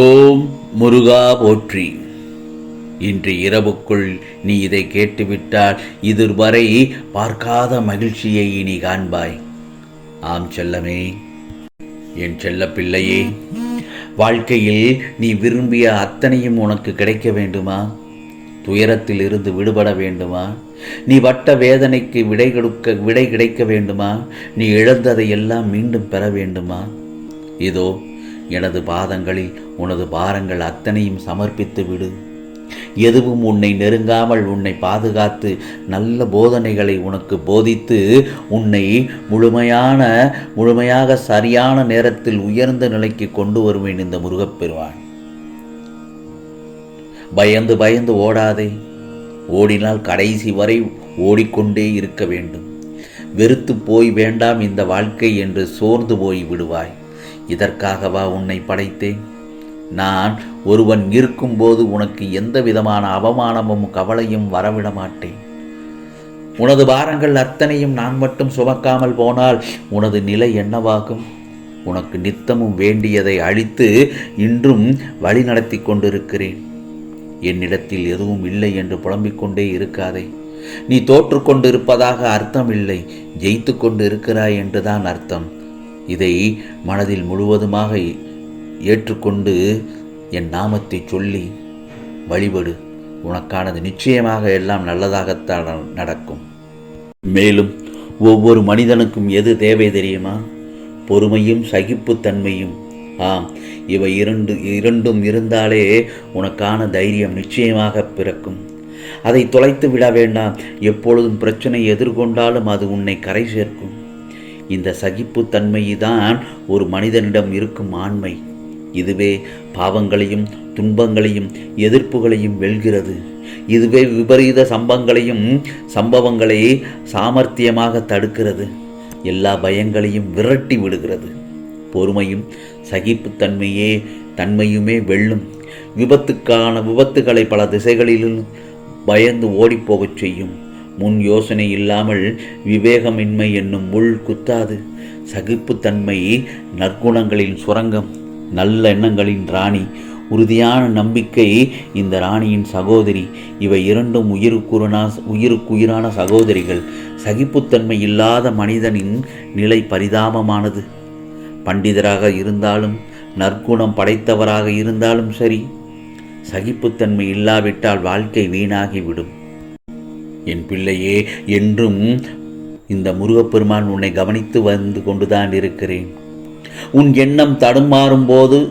ஓம் முருகா போற்றி. இன்று இரவுக்குள் நீ இதை கேட்டுவிட்டால் இதுவரை பார்க்காத மகிழ்ச்சியை நீ காண்பாய். ஆம் செல்லமே என் செல்ல பிள்ளையே வாழ்க்கையில் நீ விரும்பிய அத்தனையும் உனக்கு கிடைக்க வேண்டுமா? துயரத்தில் இருந்து விடுபட வேண்டுமா? நீ வட்ட வேதனைக்கு விடை கொடுக்க விடை கிடைக்க வேண்டுமா? நீ இழந்ததை எல்லாம் மீண்டும் பெற வேண்டுமா? இதோ எனது பாதங்களில் உனது பாரங்கள் அத்தனையும் சமர்ப்பித்து விடு. எதுவும் உன்னை நெருங்காமல் உன்னை பாதுகாத்து நல்ல போதனைகளை உனக்கு போதித்து உன்னை முழுமையான முழுமையாக சரியான நேரத்தில் உயர்ந்த நிலைக்கு கொண்டு வருவேன் இந்த முருகப்பெருவான் பயந்து பயந்து ஓடாதே. ஓடினால் கடைசி வரை ஓடிக்கொண்டே இருக்க வேண்டும். வெறுத்து போய் வேண்டாம் இந்த வாழ்க்கை என்று சோர்ந்து போய் விடுவாய். இதற்காகவா உன்னை படைத்தேன்? நான் ஒருவன் இருக்கும்போது உனக்கு எந்த விதமான அவமானமும் கவலையும் வரவிட மாட்டேன் உனது பாரங்கள் அத்தனையும் நான் மட்டும் சுமக்காமல் போனால் உனது நிலை என்னவாகும்? உனக்கு நித்தமும் வேண்டியதை அழித்து இன்றும் வழி நடத்தி கொண்டிருக்கிறேன். என்னிடத்தில் எதுவும் இல்லை என்று புலம்பிக் கொண்டே இருக்காதே. நீ தோற்று கொண்டு அர்த்தம் இல்லை. ஜெயித்து கொண்டு இருக்கிறாய் என்றுதான் அர்த்தம். இதை மனதில் முழுவதுமாக ஏற்றுக்கொண்டு என் நாமத்தை சொல்லி வழிபடு. உனக்கானது நிச்சயமாக எல்லாம் நல்லதாகத்தான் நடக்கும். மேலும் ஒவ்வொரு மனிதனுக்கும் எது தேவை தெரியுமா? பொறுமையும் சகிப்புத்தன்மையும். ஆம் இவை இரண்டு இரண்டும் இருந்தாலே உனக்கான தைரியம் நிச்சயமாக பிறக்கும். அதை தொலைத்து விட வேண்டாம். எப்பொழுதும் பிரச்சனை எதிர்கொண்டாலும் அது உன்னை கரை சேர்க்கும். இந்த சகிப்புத்தன்மைதான் ஒரு மனிதனிடம் இருக்கும் ஆண்மை. இதுவே பாவங்களையும் துன்பங்களையும் எதிர்ப்புகளையும் வெல்கிறது. இதுவே விபரீத சம்பங்களையும் சம்பவங்களை சாமர்த்தியமாக தடுக்கிறது. எல்லா பயங்களையும் விரட்டி விடுகிறது. பொறுமையும் சகிப்புத்தன்மையே தன்மையுமே வெல்லும். விபத்துக்கான விபத்துகளை பல திசைகளிலும் பயந்து ஓடிப்போகச் செய்யும். முன் யோசனை இல்லாமல் விவேகமின்மை என்னும் முள் குத்தாது. சகிப்புத்தன்மை நற்குணங்களின் சுரங்கம் நல்ல எண்ணங்களின் ராணி. உறுதியான நம்பிக்கை இந்த ராணியின் சகோதரி. இவை இரண்டும் உயிருக்குறனா உயிருக்குயிரான சகோதரிகள். சகிப்புத்தன்மை இல்லாத மனிதனின் நிலை பரிதாபமானது. பண்டிதராக இருந்தாலும் நற்குணம் படைத்தவராக இருந்தாலும் சரி சகிப்புத்தன்மை இல்லாவிட்டால் வாழ்க்கை வீணாகிவிடும். என் பிள்ளையே என்றும் இந்த முருகப்பெருமான் உன்னை கவனித்து வந்து கொண்டுதான் இருக்கிறேன். உன் எண்ணம் தடுமாறும் போது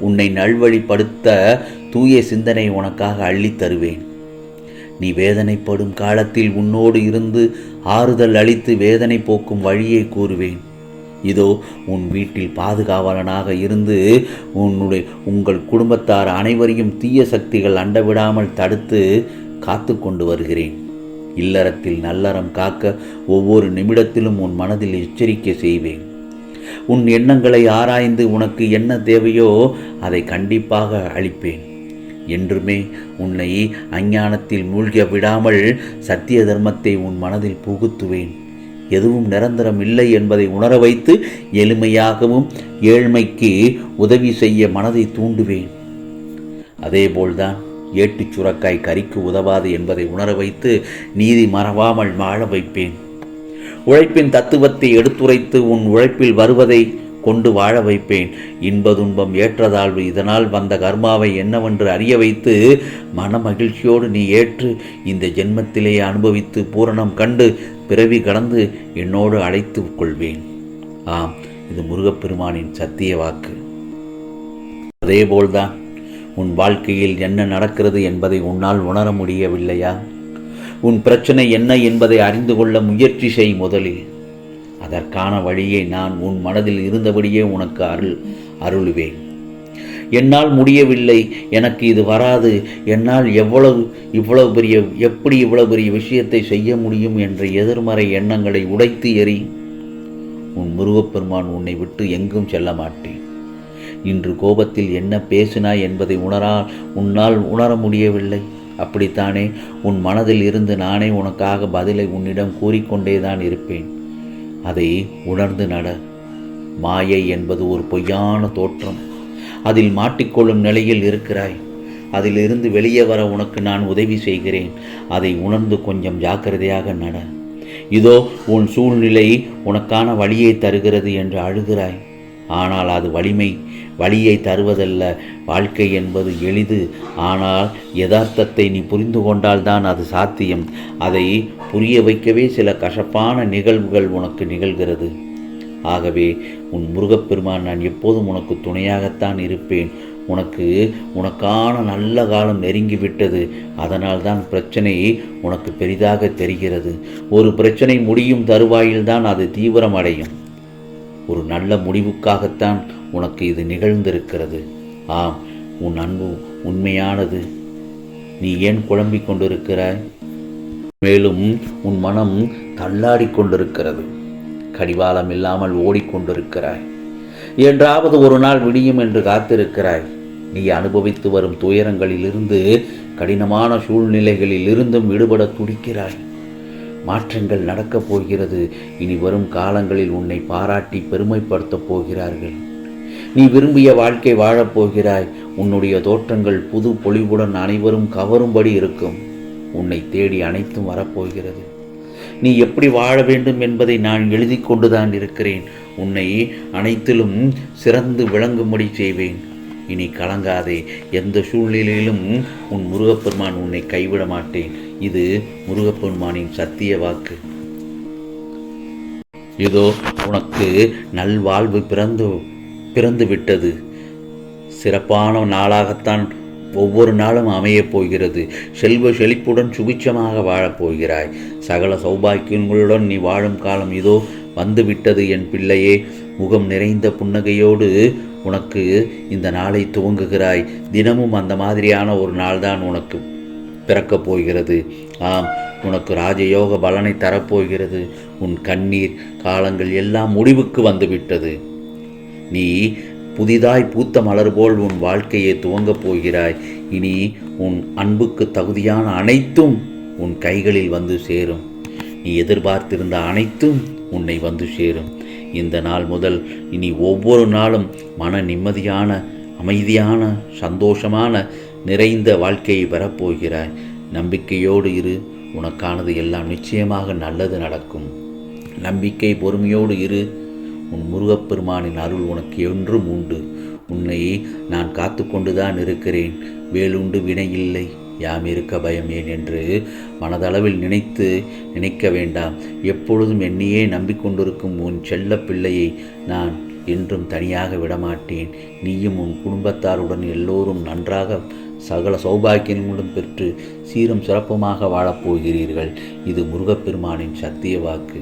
உன்னை நல்வழிப்படுத்த தூய சிந்தனை உனக்காக அள்ளித் தருவேன். நீ வேதனைப்படும் காலத்தில் உன்னோடு இருந்து ஆறுதல் அளித்து வேதனை போக்கும் வழியை கூறுவேன். இதோ உன் வீட்டில் பாதுகாவலனாக இருந்து உன்னுடைய உங்கள் குடும்பத்தார் அனைவரையும் தீய சக்திகள் அண்டவிடாமல் தடுத்து காத்து கொண்டு வருகிறேன். இல்லறத்தில் நல்லறம் காக்க ஒவ்வொரு நிமிடத்திலும் உன் மனதில் எச்சரிக்கை செய்வேன். உன் எண்ணங்களை ஆராய்ந்து உனக்கு என்ன தேவையோ அதை கண்டிப்பாக அளிப்பேன். என்றுமே உன்னை அஞ்ஞானத்தில் மூழ்க விடாமல் சத்திய தர்மத்தை உன் மனதில் புகுத்துவேன். எதுவும் நிரந்தரம் இல்லை என்பதை உணர வைத்து எளிமையாகவும் ஏழ்மைக்கு உதவி செய்ய மனதை தூண்டுவேன். அதேபோல்தான் ஏட்டுச் சுரக்காய் கறிக்கு உதவாது என்பதை உணர வைத்து நீதி மறவாமல் வாழ வைப்பேன். உழைப்பின் தத்துவத்தை எடுத்துரைத்து உன் உழைப்பில் வருவதை கொண்டு வாழ வைப்பேன். இன்ப துன்பம் ஏற்றதாழ்வு இதனால் வந்த கர்மாவை என்னவென்று அறிய வைத்து மன மகிழ்ச்சியோடு நீ ஏற்று இந்த ஜென்மத்திலே அனுபவித்து பூரணம் கண்டு பிறவி கடந்து என்னோடு அழைத்து கொள்வேன். ஆம் இது முருகப்பெருமானின் சத்திய வாக்கு. அதேபோல்தான். உன் வாழ்க்கையில் என்ன நடக்கிறது என்பதை உன்னால் உணர முடியவில்லையா? உன் பிரச்சனை என்ன என்பதை அறிந்து கொள்ள முயற்சி செய் முதலில். அதற்கான வழியை நான் உன் மனதில் இருந்தபடியே உனக்கு அருள் அருளுவேன். என்னால் முடியவில்லை எனக்கு இது வராது. என்னால் எவ்வளவு இவ்வளவு பெரிய எப்படி இவ்வளவு பெரிய விஷயத்தை செய்ய முடியும் என்ற எதிர்மறை எண்ணங்களை உடைத்து எறி உன் முருகப்பெருமான் உன்னை விட்டு எங்கும் செல்ல மாட்டேன். இன்று கோபத்தில் என்ன பேசினாய் என்பதை உணரால் உன்னால் உணர முடியவில்லை. அப்படித்தானே? உன் மனதில் இருந்து நானே உனக்காக பதிலை உன்னிடம் கூறிக்கொண்டேதான் இருப்பேன். அதை உணர்ந்து நட. மாயை என்பது ஒரு பொய்யான தோற்றம். அதில் மாட்டிக்கொள்ளும் நிலையில் இருக்கிறாய். அதிலிருந்து வெளியே வர உனக்கு நான் உதவி செய்கிறேன். அதை உணர்ந்து கொஞ்சம் ஜாக்கிரதையாக நட. இதோ உன் சூழ்நிலை உனக்கான வழியை தருகிறது என்று அழுகிறாய். ஆனால் அது வலிமை வழியை தருவதல்ல. வாழ்க்கை என்பது எளிது. ஆனால் யதார்த்தத்தை நீ புரிந்து கொண்டால்தான் அது சாத்தியம். அதை புரிய வைக்கவே சில கசப்பான நிகழ்வுகள் உனக்கு நிகழ்கிறது. ஆகவே உன் முருகப்பெருமான் நான் எப்போதும் உனக்கு துணையாகத்தான் இருப்பேன். உனக்கு உனக்கான நல்ல காலம் நெருங்கிவிட்டது. அதனால்தான் பிரச்சனை உனக்கு பெரிதாக தெரிகிறது. ஒரு பிரச்சனை முடியும் தருவாயில்தான் அது தீவிரமடையும். ஒரு நல்ல முடிவுக்காகத்தான் உனக்கு இது நிகழ்ந்திருக்கிறது. ஆம் உன் அன்பு உண்மையானது. நீ ஏன் குழம்பிக் கொண்டிருக்கிறாய்? மேலும் உன் மனம் தள்ளாடிக் கொண்டிருக்கிறது. கடிவாளம் இல்லாமல் ஓடிக்கொண்டிருக்கிறாய் என்றாவது ஒரு நாள் விடியும் என்று காத்திருக்கிறாய். நீ அனுபவித்து வரும் துயரங்களிலிருந்து கடினமான சூழ்நிலைகளில் இருந்தும் விடுபட துடிக்கிறாய். மாற்றங்கள் நடக்கப் போகிறது. இனி வரும் காலங்களில் உன்னை பாராட்டி பெருமைப்படுத்தப் போகிறார்கள். நீ விரும்பிய வாழ்க்கை வாழப்போகிறாய் உன்னுடைய தோற்றங்கள் புது பொலிவுடன் அனைவரும் கவரும்படி இருக்கும். உன்னை தேடி அனைத்தும் வரப்போகிறது. நீ எப்படி வாழ வேண்டும் என்பதை நான் எழுதி கொண்டுதான் இருக்கிறேன். உன்னை அனைத்திலும் சிறந்து விளங்கும்படி செய்வேன். இனி கலங்காதே. எந்த சூழ்நிலையிலும் உன் முருகப்பெருமான் உன்னை கைவிட மாட்டேன். இது முருகப்பெருமானின் சத்திய வாக்கு. இதோ உனக்கு நல்வாழ்வு பிறந்து பிறந்து விட்டது சிறப்பான நாளாகத்தான் ஒவ்வொரு நாளும் அமையப் போகிறது. செல்வ செழிப்புடன் சுபிச்சமாக வாழப் போகிறாய். சகல சௌபாக்கியங்களுடன் நீ வாழும் காலம் இதோ வந்துவிட்டது என் பிள்ளையே. முகம் நிறைந்த புன்னகையோடு உனக்கு இந்த நாளை துவங்குகிறாய். தினமும் அந்த மாதிரியான ஒரு நாள்தான் உனக்கு பிறக்கப் போகிறது. ஆம் உனக்கு ராஜயோக பலனை தரப்போகிறது. உன் கண்ணீர் காலங்கள் எல்லாம் முடிவுக்கு வந்துவிட்டது. நீ புதிதாய் பூத்த மலர் போல் உன் வாழ்க்கையை துவங்கப் போகிறாய். இனி உன் அன்புக்கு தகுதியான அனைத்தும் உன் கைகளில் வந்து சேரும். நீ எதிர்பார்த்திருந்த அனைத்தும் உன்னை வந்து சேரும். இந்த நாள் முதல் இனி ஒவ்வொரு நாளும் மன நிம்மதியான அமைதியான சந்தோஷமான நிறைந்த வாழ்க்கையை பெறப்போகிறாய் நம்பிக்கையோடு இரு. உனக்கானது எல்லாம் நிச்சயமாக நல்லது நடக்கும். நம்பிக்கை பொறுமையோடு இரு. உன் முருகப்பெருமானின் அருள் உனக்கு என்றும் உண்டு. உன்னை நான் காத்து கொண்டுதான் இருக்கிறேன். வேலுண்டு வினையில்லை யாம் இருக்க பயம் ஏன் என்று மனதளவில் நினைத்து நினைக்க வேண்டாம். எப்பொழுதும் என்னையே நம்பிக்கொண்டிருக்கும் உன் செல்ல பிள்ளையை நான் என்றும் தனியாக விடமாட்டேன். நீயும் உன் குடும்பத்தாருடன் எல்லோரும் நன்றாக சகல சௌபாக்கியங்களுடன் பெற்று சீரும் சிறப்புமாக வாழப்போகிறீர்கள் இது முருகப்பெருமானின் சத்திய வாக்கு.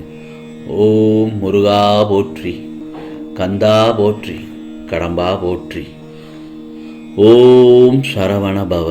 ஓம் முருகா போற்றி கந்தா போற்றி கடம்பா போற்றி. ஓம் சரவண பவ.